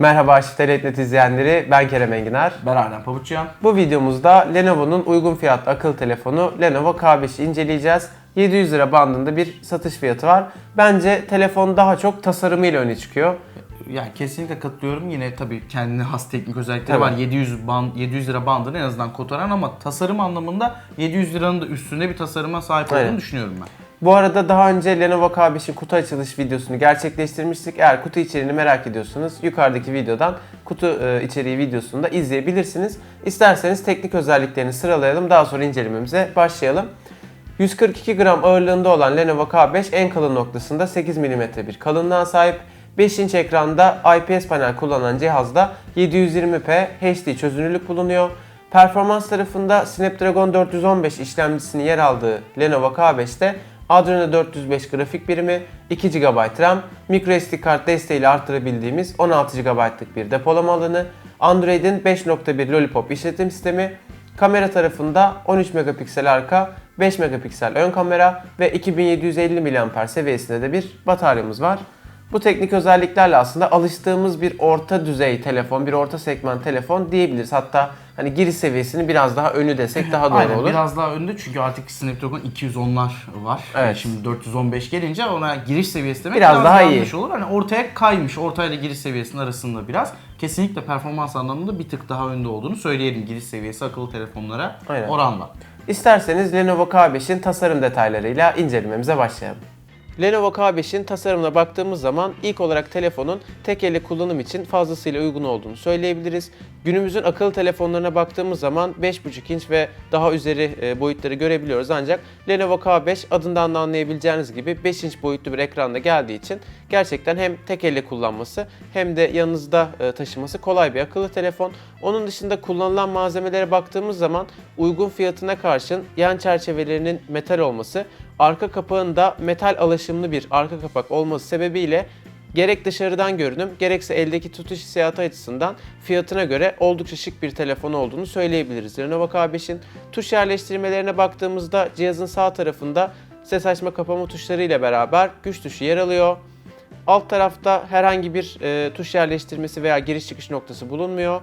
Merhaba Aşiftelet izleyenleri, ben Kerem Enginar. Ben Adem Pabuçyan. Bu videomuzda Lenovo'nun uygun fiyatlı akıl telefonu Lenovo K5'i inceleyeceğiz. 700 lira bandında bir satış fiyatı var. Bence telefon daha çok tasarımıyla öne çıkıyor. Yani kesinlikle katılıyorum. Yine tabii kendine has teknik özellikleri Tabii. var. 700 band 700 lira bandını en azından kotaran ama tasarım anlamında 700 liranın da üstünde bir tasarıma sahip olduğunu Aynen. düşünüyorum ben. Bu arada daha önce Lenovo K5'in kutu açılış videosunu gerçekleştirmiştik. Eğer kutu içeriğini merak ediyorsanız yukarıdaki videodan kutu e, içeriği videosunu da izleyebilirsiniz. İsterseniz teknik özelliklerini sıralayalım. Daha sonra incelememize başlayalım. 142 gram ağırlığında olan Lenovo K5 en kalın noktasında 8 mm bir kalınlığa sahip. 5 inç ekranda IPS panel kullanan cihazda 720p HD çözünürlük bulunuyor. Performans tarafında Snapdragon 415 işlemcisinin yer aldığı Lenovo K5'te Adreno 405 grafik birimi, 2 GB RAM, microSD kart desteğiyle arttırabildiğimiz 16 GB'lık bir depolama alanı, Android'in 5.1 Lollipop işletim sistemi, Kamera tarafında 13 megapiksel arka, 5 megapiksel ön kamera ve 2750 mAh seviyesinde de bir bataryamız var. Bu teknik özelliklerle aslında alıştığımız bir orta düzey telefon, bir orta segment telefon diyebiliriz. Hatta hani giriş seviyesini biraz daha önü desek daha doğru Aynen olur. biraz daha önde çünkü artık Snapdragon 210'lar var. Evet. Yani şimdi 415 gelince ona giriş seviyesi demek Biraz daha iyi. olur. Hani ortaya kaymış. Ortayla giriş seviyesinin arasında biraz. Kesinlikle performans anlamında bir tık daha önde olduğunu söyleyelim giriş seviyesi akıllı telefonlara Aynen. oranla. İsterseniz Lenovo K5'in tasarım detaylarıyla incelememize başlayalım. Lenovo K5'in tasarımına baktığımız zaman ilk olarak telefonun tek elle kullanım için fazlasıyla uygun olduğunu söyleyebiliriz. Günümüzün akıllı telefonlarına baktığımız zaman 5.5 inç ve daha üzeri e, boyutları görebiliyoruz ancak Lenovo K5 adından da anlayabileceğiniz gibi 5 inç boyutlu bir ekranda geldiği için gerçekten hem tek elle kullanması hem de yanınızda e, taşıması kolay bir akıllı telefon. Onun dışında kullanılan malzemelere baktığımız zaman uygun fiyatına karşın yan çerçevelerinin metal olması, arka kapağın da metal alaşımlı bir arka kapak olması sebebiyle gerek dışarıdan görünüm gerekse eldeki tutuş hissiyatı açısından fiyatına göre oldukça şık bir telefon olduğunu söyleyebiliriz. Lenovo K5'in tuş yerleştirmelerine baktığımızda cihazın sağ tarafında ses açma kapama tuşları ile beraber güç tuşu yer alıyor. Alt tarafta herhangi bir e, tuş yerleştirmesi veya giriş çıkış noktası bulunmuyor.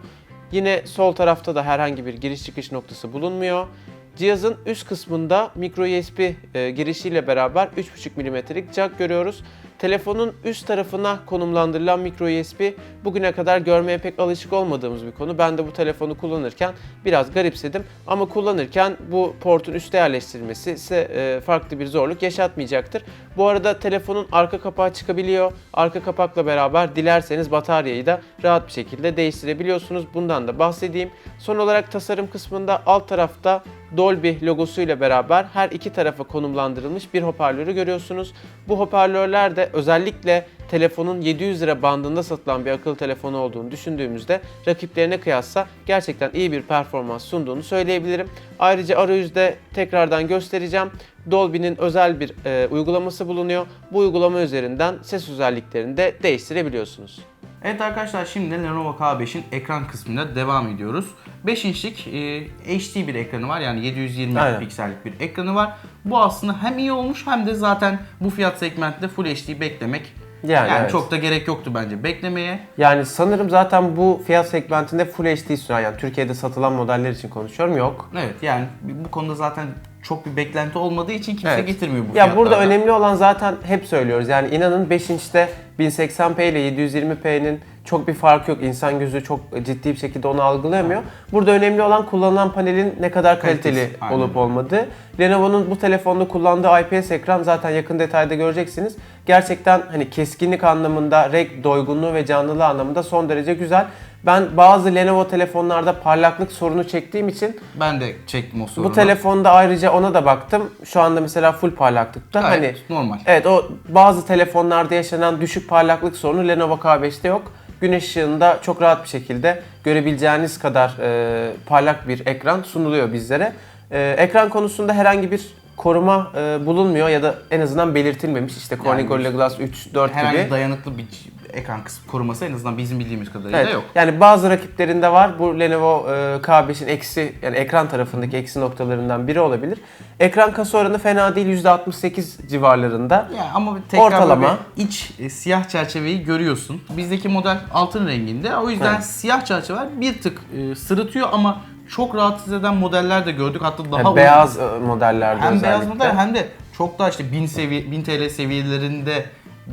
Yine sol tarafta da herhangi bir giriş çıkış noktası bulunmuyor. Cihazın üst kısmında micro USB e, girişiyle beraber 3.5 mm'lik jack görüyoruz. Telefonun üst tarafına konumlandırılan micro USB bugüne kadar görmeye pek alışık olmadığımız bir konu. Ben de bu telefonu kullanırken biraz garipsedim ama kullanırken bu portun üstte yerleştirilmesi size e, farklı bir zorluk yaşatmayacaktır. Bu arada telefonun arka kapağı çıkabiliyor. Arka kapakla beraber dilerseniz bataryayı da rahat bir şekilde değiştirebiliyorsunuz. Bundan da bahsedeyim. Son olarak tasarım kısmında alt tarafta Dolby logosuyla beraber her iki tarafa konumlandırılmış bir hoparlörü görüyorsunuz. Bu hoparlörler de özellikle telefonun 700 lira bandında satılan bir akıllı telefonu olduğunu düşündüğümüzde rakiplerine kıyasla gerçekten iyi bir performans sunduğunu söyleyebilirim. Ayrıca arayüzde tekrardan göstereceğim. Dolby'nin özel bir e, uygulaması bulunuyor. Bu uygulama üzerinden ses özelliklerini de değiştirebiliyorsunuz. Evet arkadaşlar şimdi Lenovo K5'in ekran kısmına devam ediyoruz. 5 inçlik e, HD bir ekranı var yani 720 Aynen. piksellik bir ekranı var. Bu aslında hem iyi olmuş hem de zaten bu fiyat segmentinde Full HD beklemek Yani yani, evet. çok da gerek yoktu bence beklemeye. Yani sanırım zaten bu fiyat segmentinde Full HD sunan yani Türkiye'de satılan modeller için konuşuyorum yok. Evet yani bu konuda zaten çok bir beklenti olmadığı için kimse Evet. getirmiyor bu Ya burada önemli olan zaten hep söylüyoruz. Yani inanın 5 inçte 1080p ile 720p'nin çok bir fark yok. İnsan gözü çok ciddi bir şekilde onu algılayamıyor. Burada önemli olan kullanılan panelin ne kadar kaliteli Kalitesi, aynen. olup olmadığı. Lenovo'nun bu telefonda kullandığı IPS ekran zaten yakın detayda göreceksiniz. Gerçekten hani keskinlik anlamında, renk doygunluğu ve canlılığı anlamında son derece güzel. Ben bazı Lenovo telefonlarda parlaklık sorunu çektiğim için Ben de çektim o sorunu. bu telefonda ayrıca ona da baktım. Şu anda mesela full parlaklıkta. Gayet hani normal. Evet o bazı telefonlarda yaşanan düşük parlaklık sorunu Lenovo K5'te yok. Güneş ışığında çok rahat bir şekilde görebileceğiniz kadar e, parlak bir ekran sunuluyor bizlere. E, ekran konusunda herhangi bir koruma e, bulunmuyor ya da en azından belirtilmemiş. İşte Corning Yani Gorilla Glass 3, 4 Herhangi gibi. dayanıklı bir ekran kısmı koruması en azından bizim bildiğimiz kadarıyla Evet. yok. Yani bazı rakiplerinde var. Bu Lenovo e, K5'in eksi yani ekran tarafındaki eksi noktalarından biri olabilir. Ekran kasa oranı fena değil %68 civarlarında. Yani ama tekrar Ortalama. iç e, siyah çerçeveyi görüyorsun. Bizdeki model altın renginde. O yüzden Evet. siyah çerçeveler bir tık e, sırıtıyor ama çok rahatsız eden modeller de gördük. Hatta daha Yani beyaz e, modellerde hem özellikle. beyaz model hem de çok daha işte 1000 seviye 1000 TL seviyelerinde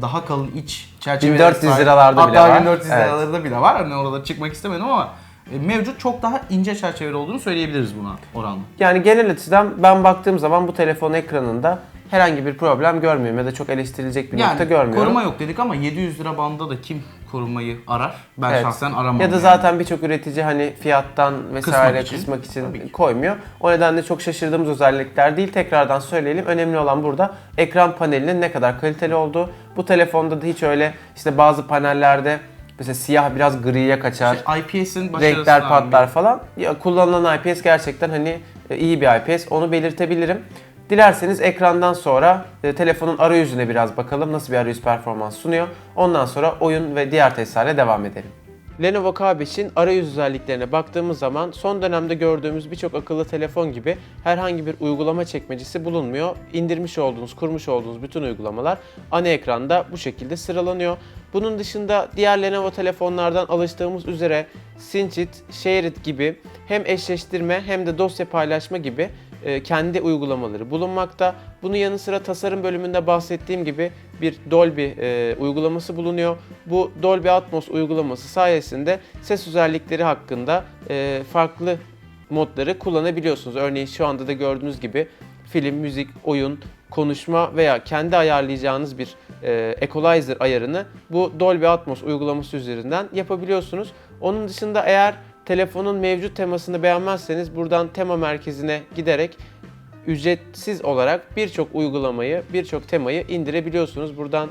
daha kalın iç çerçevelere 1400 sahip. liralarda bile Hatta var. 1400 Evet. liralarda bile var. Hani orada çıkmak istemedim ama e, mevcut çok daha ince çerçeveli olduğunu söyleyebiliriz buna oranla. Yani genel açıdan ben baktığım zaman bu telefon ekranında herhangi bir problem görmüyorum ya da çok eleştirilecek bir nokta Yani görmüyorum. koruma yok dedik ama 700 lira bandında da kim korumayı arar? Ben Evet. şahsen aramam. Ya da yani. zaten birçok üretici hani fiyattan vesaire Kısmak kısmak için. için, Tabii ki. koymuyor. O nedenle çok şaşırdığımız özellikler değil. Tekrardan söyleyelim. Önemli olan burada ekran panelinin ne kadar kaliteli olduğu. Bu telefonda da hiç öyle işte bazı panellerde mesela siyah biraz griye kaçar. İşte IPS'in renkler patlar falan. Ya, kullanılan IPS gerçekten hani e, iyi bir IPS. Onu belirtebilirim. Dilerseniz ekrandan sonra e, telefonun arayüzüne biraz bakalım nasıl bir arayüz performans sunuyor. Ondan sonra oyun ve diğer testlerle devam edelim. Lenovo K5'in arayüz özelliklerine baktığımız zaman son dönemde gördüğümüz birçok akıllı telefon gibi herhangi bir uygulama çekmecesi bulunmuyor. İndirmiş olduğunuz, kurmuş olduğunuz bütün uygulamalar ana ekranda bu şekilde sıralanıyor. Bunun dışında diğer Lenovo telefonlardan alıştığımız üzere Cinchit, Shareit gibi hem eşleştirme hem de dosya paylaşma gibi kendi uygulamaları bulunmakta. Bunun yanı sıra tasarım bölümünde bahsettiğim gibi bir Dolby e, uygulaması bulunuyor. Bu Dolby Atmos uygulaması sayesinde ses özellikleri hakkında e, farklı modları kullanabiliyorsunuz. Örneğin şu anda da gördüğünüz gibi film, müzik, oyun, konuşma veya kendi ayarlayacağınız bir e, equalizer ayarını bu Dolby Atmos uygulaması üzerinden yapabiliyorsunuz. Onun dışında eğer telefonun mevcut temasını beğenmezseniz buradan tema merkezine giderek ücretsiz olarak birçok uygulamayı, birçok temayı indirebiliyorsunuz. Buradan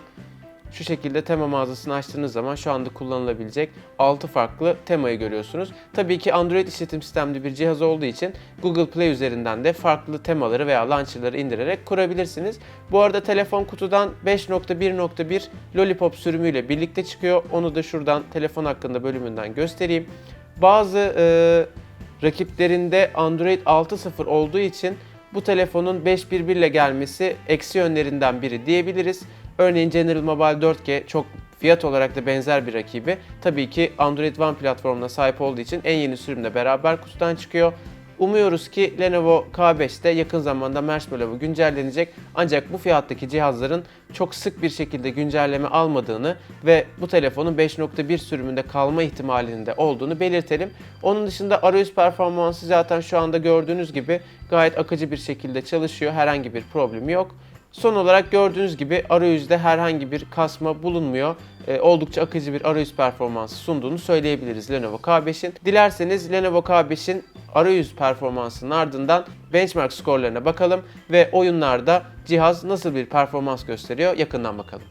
şu şekilde tema mağazasını açtığınız zaman şu anda kullanılabilecek 6 farklı temayı görüyorsunuz. Tabii ki Android işletim sistemli bir cihaz olduğu için Google Play üzerinden de farklı temaları veya launcher'ları indirerek kurabilirsiniz. Bu arada telefon kutudan 5.1.1 Lollipop sürümüyle birlikte çıkıyor. Onu da şuradan telefon hakkında bölümünden göstereyim. Bazı e, rakiplerinde Android 6.0 olduğu için bu telefonun 5.1.1 ile gelmesi eksi yönlerinden biri diyebiliriz. Örneğin General Mobile 4G çok fiyat olarak da benzer bir rakibi. Tabii ki Android One platformuna sahip olduğu için en yeni sürümle beraber kutudan çıkıyor. Umuyoruz ki Lenovo K5'te yakın zamanda Marshmallow güncellenecek. Ancak bu fiyattaki cihazların çok sık bir şekilde güncelleme almadığını ve bu telefonun 5.1 sürümünde kalma ihtimalinin de olduğunu belirtelim. Onun dışında arayüz performansı zaten şu anda gördüğünüz gibi gayet akıcı bir şekilde çalışıyor. Herhangi bir problemi yok. Son olarak gördüğünüz gibi arayüzde herhangi bir kasma bulunmuyor. Ee, oldukça akıcı bir arayüz performansı sunduğunu söyleyebiliriz Lenovo K5'in. Dilerseniz Lenovo K5'in arayüz performansının ardından benchmark skorlarına bakalım ve oyunlarda cihaz nasıl bir performans gösteriyor yakından bakalım.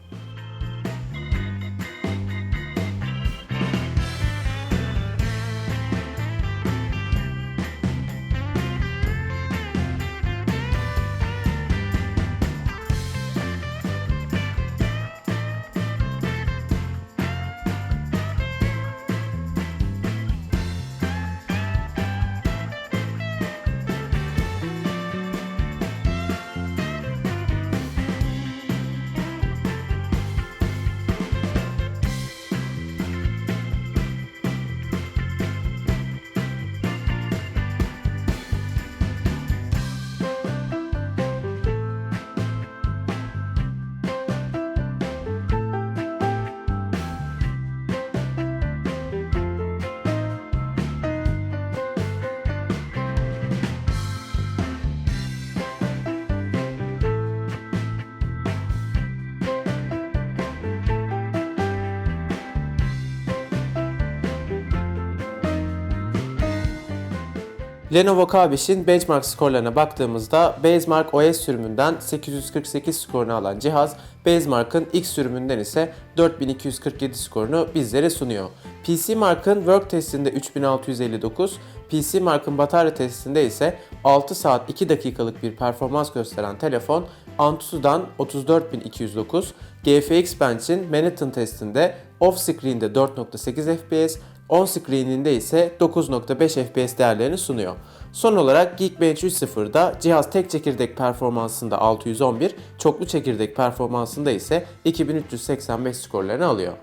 Lenovo K5'in benchmark skorlarına baktığımızda Basemark OS sürümünden 848 skorunu alan cihaz, Basemark'ın X sürümünden ise 4247 skorunu bizlere sunuyor. PC Mark'ın Work testinde 3659, PC Mark'ın batarya testinde ise 6 saat 2 dakikalık bir performans gösteren telefon Antutu'dan 34209, GFX Bench'in Manhattan testinde off-screen'de 4.8 FPS, on-screen'inde ise 9.5 FPS değerlerini sunuyor. Son olarak Geekbench 3.0'da cihaz tek çekirdek performansında 611, çoklu çekirdek performansında ise 2385 skorlarını alıyor.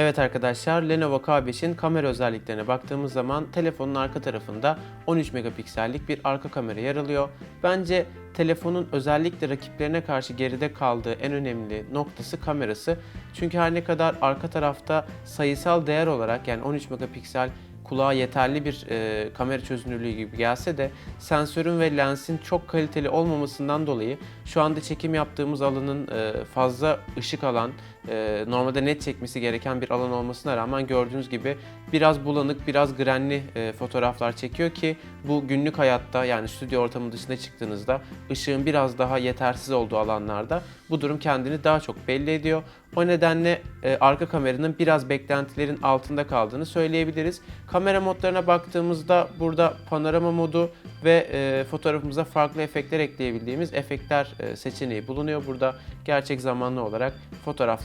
Evet arkadaşlar Lenovo K5'in kamera özelliklerine baktığımız zaman telefonun arka tarafında 13 megapiksellik bir arka kamera yer alıyor. Bence telefonun özellikle rakiplerine karşı geride kaldığı en önemli noktası kamerası. Çünkü her ne kadar arka tarafta sayısal değer olarak yani 13 megapiksel kulağa yeterli bir e, kamera çözünürlüğü gibi gelse de sensörün ve lensin çok kaliteli olmamasından dolayı şu anda çekim yaptığımız alanın e, fazla ışık alan, e, normalde net çekmesi gereken bir alan olmasına rağmen gördüğünüz gibi biraz bulanık, biraz grenli e, fotoğraflar çekiyor ki bu günlük hayatta yani stüdyo ortamı dışına çıktığınızda ışığın biraz daha yetersiz olduğu alanlarda bu durum kendini daha çok belli ediyor. O nedenle e, arka kameranın biraz beklentilerin altında kaldığını söyleyebiliriz. Kamera modlarına baktığımızda burada panorama modu ve fotoğrafımıza farklı efektler ekleyebildiğimiz efektler seçeneği bulunuyor. Burada gerçek zamanlı olarak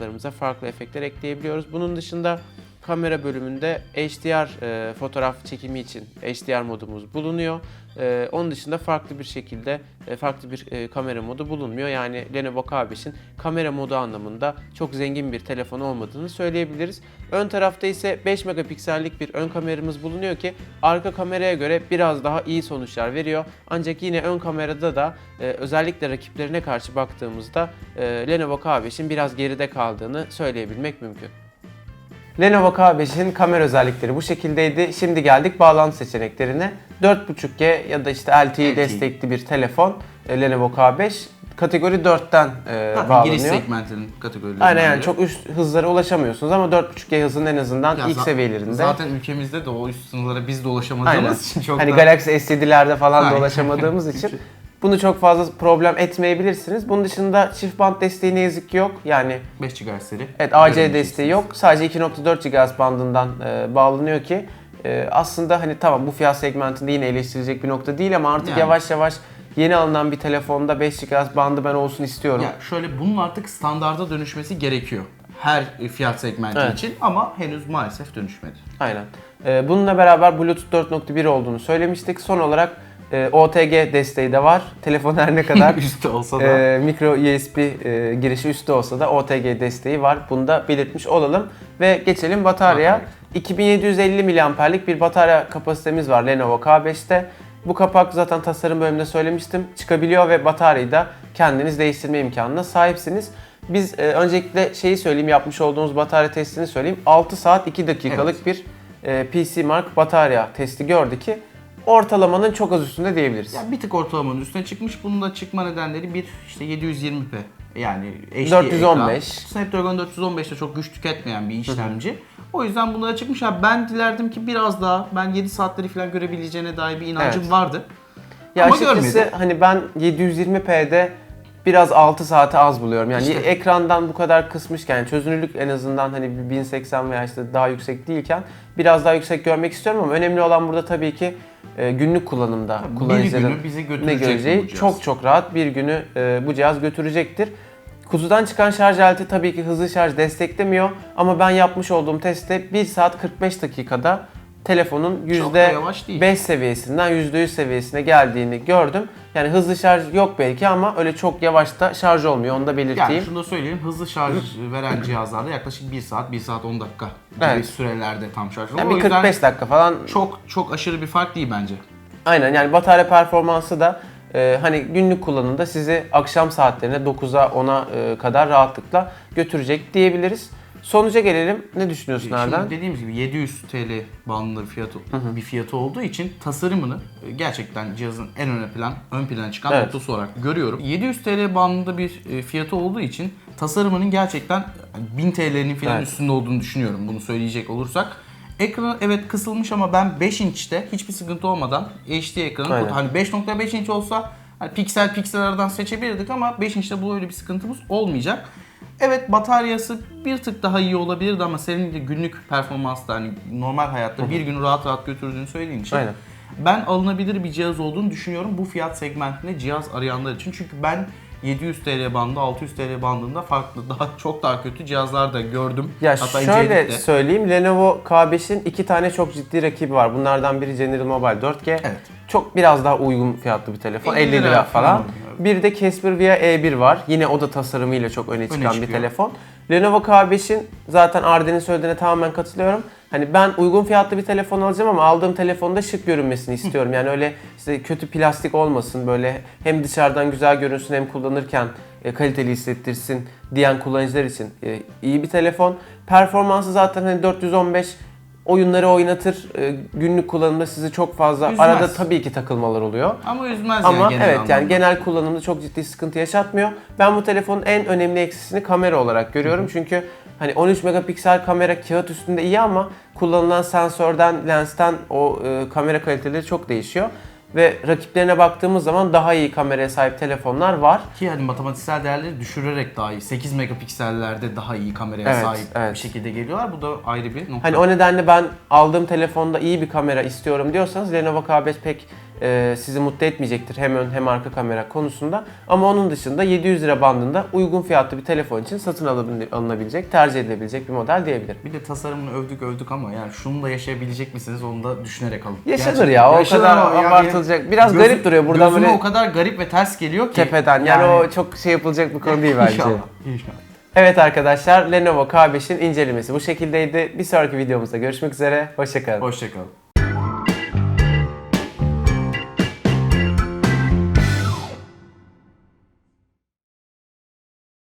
fotoğraflarımıza farklı efektler ekleyebiliyoruz. Bunun dışında kamera bölümünde HDR e, fotoğraf çekimi için HDR modumuz bulunuyor. E, onun dışında farklı bir şekilde e, farklı bir e, kamera modu bulunmuyor. Yani Lenovo K5'in kamera modu anlamında çok zengin bir telefon olmadığını söyleyebiliriz. Ön tarafta ise 5 megapiksellik bir ön kameramız bulunuyor ki arka kameraya göre biraz daha iyi sonuçlar veriyor. Ancak yine ön kamerada da e, özellikle rakiplerine karşı baktığımızda e, Lenovo K5'in biraz geride kaldığını söyleyebilmek mümkün. Lenovo K5'in kamera özellikleri bu şekildeydi. Şimdi geldik bağlantı seçeneklerine. 4.5G ya da işte LTE LTE. destekli bir telefon e, Lenovo K5 kategori 4'ten e, Zaten bağlanıyor. giriş segmentinin kategorileri. Aynen yani çok üst hızlara ulaşamıyorsunuz ama 4.5G hızın en azından ilk seviyelerinde. Zaten ülkemizde de o üst sınırlara biz de Aynen. ulaşamadığımız için çok hani da... Galaxy S7'lerde falan Aynen. ulaşamadığımız için bunu çok fazla problem etmeyebilirsiniz. Bunun dışında çift band desteği ne yazık ki yok. Yani 5 GHz seri. Evet AC desteği yok. Sadece 2.4 GHz bandından e, bağlanıyor ki e, aslında hani tamam bu fiyat segmentinde yine eleştirilecek bir nokta değil ama artık Yani. yavaş yavaş yeni alınan bir telefonda 5 GHz bandı ben olsun istiyorum. Ya şöyle bunun artık standarda dönüşmesi gerekiyor. Her fiyat segmenti Evet. için ama henüz maalesef dönüşmedi. Aynen. E, bununla beraber Bluetooth 4.1 olduğunu söylemiştik. Son olarak e, OTG desteği de var. Telefon her ne kadar Üstte olsa da. e, micro USB e, girişi üstte olsa da OTG desteği var. Bunu da belirtmiş olalım. Ve geçelim bataryaya. Batarya. 2750 miliamperlik bir batarya kapasitemiz var Lenovo K5'te. Bu kapak zaten tasarım bölümünde söylemiştim. Çıkabiliyor ve bataryayı da kendiniz değiştirme imkanına sahipsiniz. Biz e, öncelikle şeyi söyleyeyim, yapmış olduğumuz batarya testini söyleyeyim. 6 saat 2 dakikalık bir e, PC Mark batarya testi gördü ki ortalamanın çok az üstünde diyebiliriz. Ya bir tık ortalamanın üstüne çıkmış. Bunun da çıkma nedenleri bir işte 720p yani HD 415. ekran. Snapdragon 415 de çok güç tüketmeyen bir işlemci. O yüzden bunlara çıkmış. Ha, ben dilerdim ki biraz daha ben 7 saatleri falan görebileceğine dair bir inancım Evet. vardı. Ya Ama açıkçası görmedi. hani ben 720p'de biraz 6 saati az buluyorum. Yani İşte. ekrandan bu kadar kısmışken çözünürlük en azından hani bir 1080 veya işte daha yüksek değilken biraz daha yüksek görmek istiyorum ama önemli olan burada tabii ki e, günlük kullanımda kullanıcıların bizi ne göreceği çok çok rahat bir günü e, bu cihaz götürecektir. Kutudan çıkan şarj aleti tabii ki hızlı şarj desteklemiyor ama ben yapmış olduğum testte 1 saat 45 dakikada telefonun Çok da yavaş değil. %5 seviyesinden %100 seviyesine geldiğini gördüm. Yani hızlı şarj yok belki ama öyle çok yavaş da şarj olmuyor onu da belirteyim. Yani şunu da söyleyeyim. Hızlı şarj veren cihazlarda yaklaşık 1 saat, 1 saat 10 dakika gibi Evet. sürelerde tam şarj oluyor. Yani bir yüzden 45 dakika falan çok çok aşırı bir fark değil bence. Aynen yani batarya performansı da e, hani günlük kullanımda sizi akşam saatlerine 9'a 10'a e, kadar rahatlıkla götürecek diyebiliriz. Sonuca gelelim. Ne düşünüyorsun? Şimdi dediğimiz gibi 700 TL bandında bir fiyatı, bir fiyatı olduğu için tasarımını e, gerçekten cihazın en öne plan, ön plana çıkan Evet. noktası olarak görüyorum. 700 TL bandında bir e, fiyatı olduğu için tasarımının gerçekten yani 1000 TL'nin falan Evet. üstünde olduğunu düşünüyorum bunu söyleyecek olursak. Ekranı evet kısılmış ama ben 5 inçte hiçbir sıkıntı olmadan HD ekranı Aynen. hani 5.5 inç olsa hani piksel piksel aradan seçebilirdik ama 5 inçte bu öyle bir sıkıntımız olmayacak. Evet bataryası bir tık daha iyi olabilirdi ama senin de günlük performansta hani normal hayatta bir günü rahat rahat götürdüğünü söylediğin için Aynen. ben alınabilir bir cihaz olduğunu düşünüyorum bu fiyat segmentinde cihaz arayanlar için. Çünkü ben 700 TL bandı, 600 TL bandında farklı daha çok daha kötü cihazlar da gördüm. Ya Hatta şöyle söyleyeyim Lenovo K5'in iki tane çok ciddi rakibi var. Bunlardan biri General Mobile 4G. Evet. Çok biraz daha uygun fiyatlı bir telefon. 50 50 lira, lira falan. falan. Bir de Casper Via E1 var. Yine o da tasarımıyla çok öne çıkan bir çıkıyor. telefon. Lenovo K5'in zaten Arden'in söylediğine tamamen katılıyorum. Hani ben uygun fiyatlı bir telefon alacağım ama aldığım telefonda şık görünmesini istiyorum. Yani öyle işte kötü plastik olmasın böyle hem dışarıdan güzel görünsün hem kullanırken e, kaliteli hissettirsin diyen kullanıcılar için e, iyi bir telefon. Performansı zaten hani 415 oyunları oynatır. E, günlük kullanımda sizi çok fazla Üzmez. arada tabii ki takılmalar oluyor. Ama üzmez Ama yani genel evet anlamda. yani genel kullanımda çok ciddi sıkıntı yaşatmıyor. Ben bu telefonun en önemli eksisini kamera olarak görüyorum. Çünkü hani 13 megapiksel kamera kağıt üstünde iyi ama kullanılan sensörden, lensten o e, kamera kaliteleri çok değişiyor. Ve rakiplerine baktığımız zaman daha iyi kameraya sahip telefonlar var. Ki yani matematiksel değerleri düşürerek daha iyi. 8 megapiksellerde daha iyi kameraya Evet, sahip evet. bir şekilde geliyorlar. Bu da ayrı bir nokta. Hani o nedenle ben aldığım telefonda iyi bir kamera istiyorum diyorsanız Lenovo K5 pek e, sizi mutlu etmeyecektir hem ön hem arka kamera konusunda. Ama onun dışında 700 lira bandında uygun fiyatlı bir telefon için satın alınabilecek, tercih edilebilecek bir model diyebilirim. Bir de tasarımını övdük övdük ama yani şunu da yaşayabilecek misiniz onu da düşünerek alın. Yaşanır Gerçekten ya, o yaşanır kadar ama yani abartılacak. Biraz gözü- garip duruyor buradan böyle o kadar garip ve ters geliyor ki. tepeden. Yani, o çok şey yapılacak bir konu değil bence. İnşallah. İnşallah. Evet arkadaşlar Lenovo K5'in incelemesi bu şekildeydi. Bir sonraki videomuzda görüşmek üzere. Hoşçakalın. Hoşçakalın.